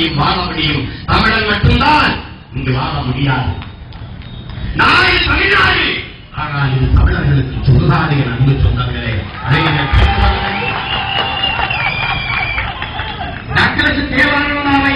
முடியும் வாழ முடியும் தமிழன் மட்டும்தான். இங்கு வாழ முடியாது. நாடு தமிழ்நாடு. ஆனால் இது தமிழர்களுக்கு சொல்லாது என அன்பு சொந்தங்களே அதை நீங்கள் புரிந்து டாக்டருக்கு தேவானந்தாவை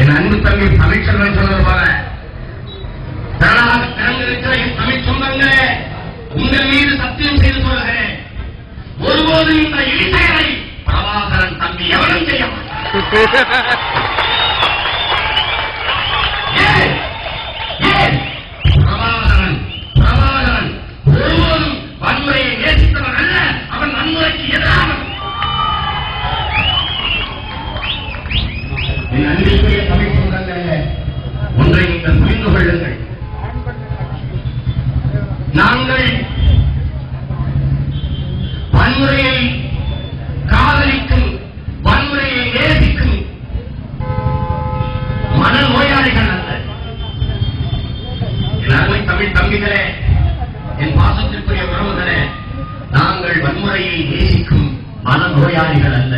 என் அன்பு தம்பி தமிழ்ச்செல்வன் சொன்னது போல திரளாக திறந்திருக்கிற என் தமிழ் சொந்தங்களே உங்கள் மீது சத்தியம் செய்து கொள்கிறேன். ஒருபோதும் இந்த இழிசெயலை பிரபாகரன் தம்பி எவனும் செய்ய மாட்டான். நீங்கள் புரிந்து கொள்ளுங்கள். நாங்கள் வன்முறையை காதலிக்கும் வன்முறையை நேசிக்கும் மன நோயாளிகள் அல்ல. எல்லாருமே தமிழ் தம்பிகளே என் பாசத்திற்குரிய உறவுகளே நாங்கள் வன்முறையை நேசிக்கும் மன நோயாளிகள் அல்ல.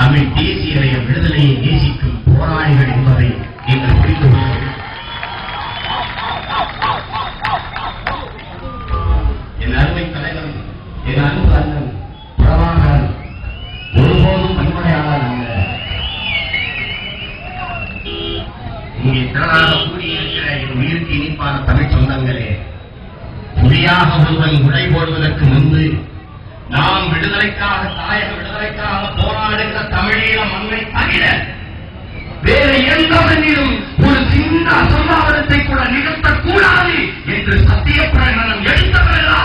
தமிழ் தேசிய விடுதலையை நேசிக்கும் போராளிகள் என்பதை நீங்கள் புரிந்து என் அருமை தலைவன் என் அன்பு அண்ணன் பிரபாகரன் ஒருபோதும் வன்முறையாளர் அல்ல இங்கே திரளாக கூடியிருக்கிற என் உயிருக்கு இனிப்பான தமிழ் சொந்தங்களே புதியாக ஒருவன் உடை போடுவதற்கு முன்பு நாம் விடுதலைக்காக தாயக விடுதலைக்காக போராடுகிற தமிழீழ மண்ணை தவிர வேறு எந்த மண்ணிலும் ஒரு சின்ன அசம்பாவிதத்தை கூட நிகழ்த்தக்கூடாது என்று சத்திய பிரகடனம் எடுத்தவர்களா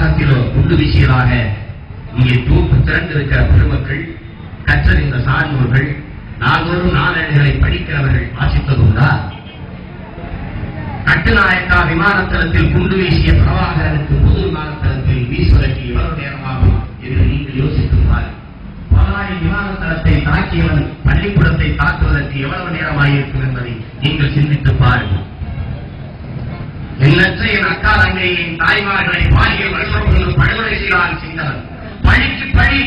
வளாகத்திலோ குண்டு வீசியதாக இங்கே தூக்கு திறந்திருக்கிற பெருமக்கள் கற்றறிந்த சார்ந்தோர்கள் நாள்தோறும் நாளேடுகளை படிக்கிறவர்கள் வாசித்ததுண்டா கட்டுநாயக்கா விமானத்தளத்தில் குண்டு வீசிய பிரபாகரனுக்கு பொது விமானத்தளத்தில் வீசுவதற்கு எவ்வளவு நேரமாகும் என்று நீங்கள் யோசித்து பாருங்கள் பலாரி விமானத்தளத்தை தாக்கியவன் பள்ளிக்கூடத்தை தாக்குவதற்கு எவ்வளவு நேரமாயிருக்கும் என்பதை நீங்கள் சிந்தித்து பாருங்கள். எண்ணற்ற என் அக்கா தங்கையின் தாய்மார்களை பாலியல் வன்முறை கொண்டு படுகொலை செய்தால் செய்தவன் பழிக்கு பழி.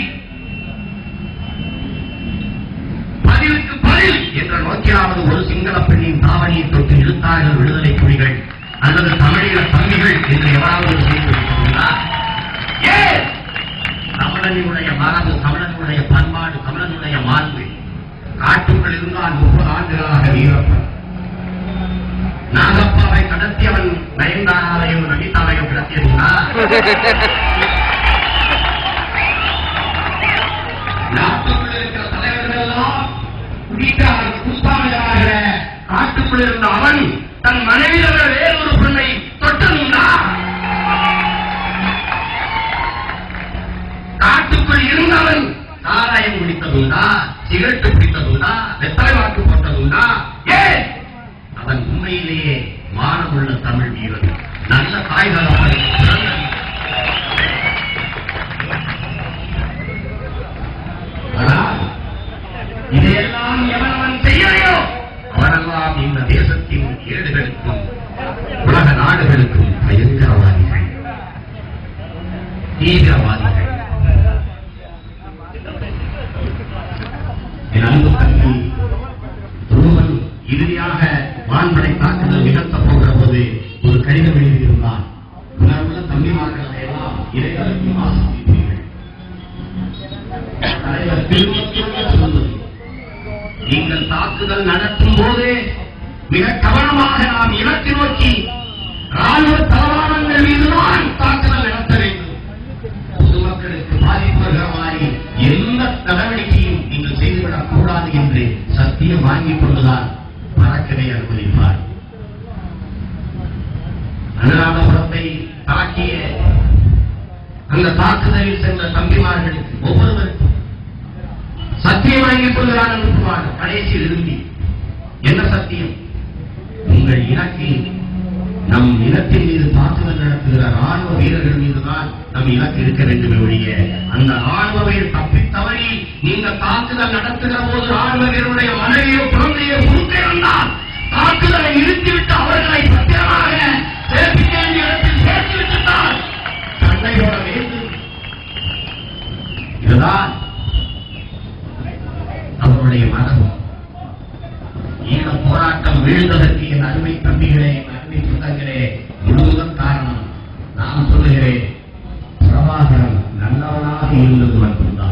பதிலுக்கு பதில் என்ற நோக்கிலாவது ஒரு சிங்கள பெண்ணின் தாவணியை தொட்டு இழுத்தார்கள் விடுதலை புலிகள் அல்லது தமிழீழ தம்பிகள் என்று எவராவது செய்திருக்கிறீர்களா ஏன் தமிழனுடைய மரபு தமிழனுடைய பண்பாடு தமிழனுடைய மாண்பு காட்டுக்குள் இருந்தால் முப்பது ஆண்டுகளாக வீரப்பன். காட்டுக்குள் இருந்த அவன் தன் மனைவியோட வேறொரு பெண்ணை என் அன்பு தம்பி துருவன் இறுதியாக வான்படை தாக்குதல் நிகழ்த்த போகிற போது ஒரு கடிதம் எழுதியிருந்தான் உணர்வுள்ள தம்பிமார்களை எல்லாம் இறைவனுக்கும் ஆசிரியர்கள் தலைவர் திரும்ப திரும்ப நீங்கள் தாக்குதல் நடத்தும் போது மிக கவனமாக நாம் இலக்கு நோக்கி ராணுவ தளவாடங்கள் மீதுதான் தாக்குதல் நடத்த வேண்டும். பொதுமக்களுக்கு பாதிப்பு சத்தியம் வாங்கிக் கொண்டுதான் பறக்கவே அனுமதிப்பார் அனுராதபுரத்தை தாக்கிய அந்த தாக்குதலில் சென்ற தம்பிமார்களுக்கு ஒவ்வொருவருக்கும் சத்தியம் வாங்கிக் கொள்கிறான் அனுப்புவார் கடைசி விரும்பி என்ன சத்தியம்? உங்கள் இலக்கு நம் இனத்தின் மீது தாக்குதல் நடத்துகிற ராணுவ வீரர்கள் மீதுதான் நம் இலக்கு இருக்க வேண்டும் ஒழிய அந்த ராணுவ வீரர் தப்பி தவறி நீங்க தாக்குதல் நடத்துகிற போது ராணுவ வீரருடைய மனைவியோ குழந்தையோ குறுக்கே தாக்குதலை நிறுத்திவிட்டு அவர்களை பத்திரமாக சேர்ப்பிக்க வேண்டிய இடத்தில் சேர்த்துவிட்டுத்தான் சண்டை போட வேண்டும் இதுதான் அவருடைய மதம் ஈழ போராட்டம் வீழ்ந்ததற்கு என் அருமை தம்பிகளே என் அருமை சொந்தங்களே முழுவதும் காரணம் நான் சொல்லுகிறேன் பிரபாகரன் நல்லவனாக இருந்தது மட்டும்தான்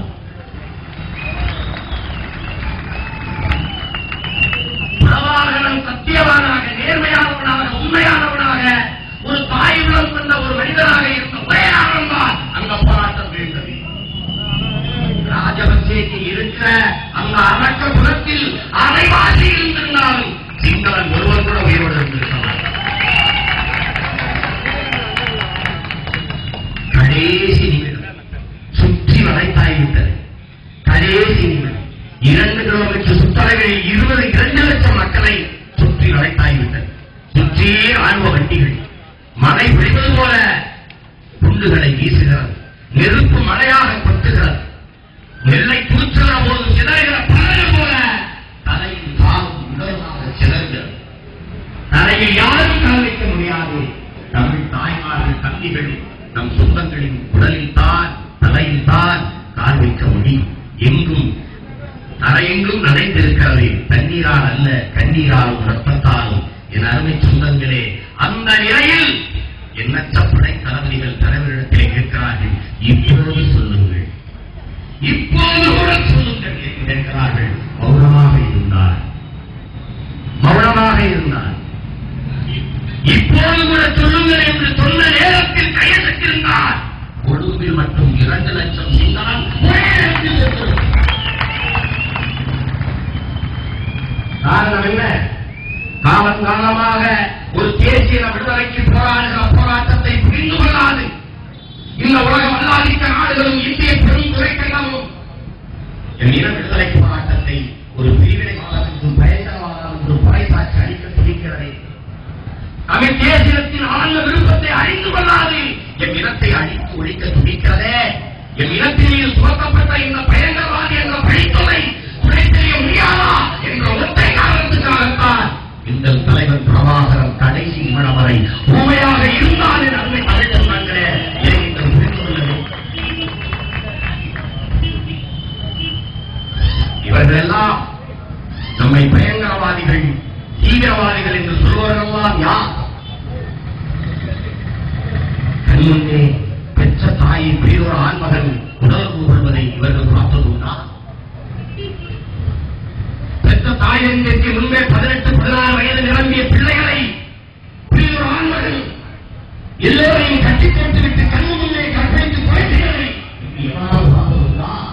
வண்டிகள். மழை பெய்வது போல குண்டுகளை வீசுகிறது. நெருப்பு மழையாக கொட்டுகிறது. நெல்லை தூற்றுகிற போது சிதறுகிற பலர் போல தலையில் காலும் உடலாக சிதறுகிறது. தலையில் யாரும் கவனிக்க முடியாது. தமிழ் தாய்மார்கள் தம்பிகள் நம் சொந்தங்களின் உடலில் தான் தலையில் தான் கால் வைக்க முடியும். எங்கும் தரையெங்கும் நனைந்திருக்கிறது. தண்ணீரால் அல்ல கண்ணீராலும் ரத்தத்தாலும். என் அருமை சொந்தங்களே அந்த நிலையில் எண்ணற்ற படை தளபதிகள் தலைவரிடத்தில் கேட்கிறார்கள் இப்போது சொல்லுங்கள். இப்போது கூட சொல்லுங்கள் என்று கேட்கிறார்கள். மௌனமாக இருந்தார் மௌனமாக இருந்தார் இப்போது கூட சொல்லுங்கள் என்று சொன்ன நேரத்தில் கையெழுத்திருந்தார் கொழும்பில் மட்டும் இரண்டு லட்சம் சிங்களால் காரணம் என்ன? காலங்காலமாக ஒரு தேசிய விடுதலைக்கு போராடுகிற போராட்டத்தை புரிந்து கொள்ளாது இந்த உலகம் அல்லாதிக்க நாடுகளும் இந்திய பெரும் துறைக்கெல்லாமும் என் இன விடுதலை போராட்டத்தை ஒரு பிரிவினைவாதத்திற்கும் பயங்கரவாதத்திற்கும் பறைசாட்சி அளிக்க துடிக்கிறது. அவை தேசியத்தின் ஆழ்ந்த விருப்பத்தை அறிந்து கொள்ளாது. என் இனத்தை அழித்து ஒழிக்க துணிக்கிறதே என் இனத்தின் மீது சுமத்தப்பட்ட இந்த பயங்கரவாதி என்ற பழித்தொலை துணை தெரிய முடியாதா? என்ற ஒற்றை காரணத்துக்காகத்தான் எங்கள் தலைவர் பிரபாகரன் கடைசி மனம் வரை உண்மையாக இருந்தால் இவர்களெல்லாம் நம்மை பயங்கரவாதிகள் தீவிரவாதிகள் என்று சொல்வதெல்லாம் யார்? கண்முன்னே பெற்ற தாயின் பெரியோர் ஆண்மகன் உடல் கூறுவதை இவர்கள் பார்த்ததுண்டா? பெற்ற தாயின் முன்பே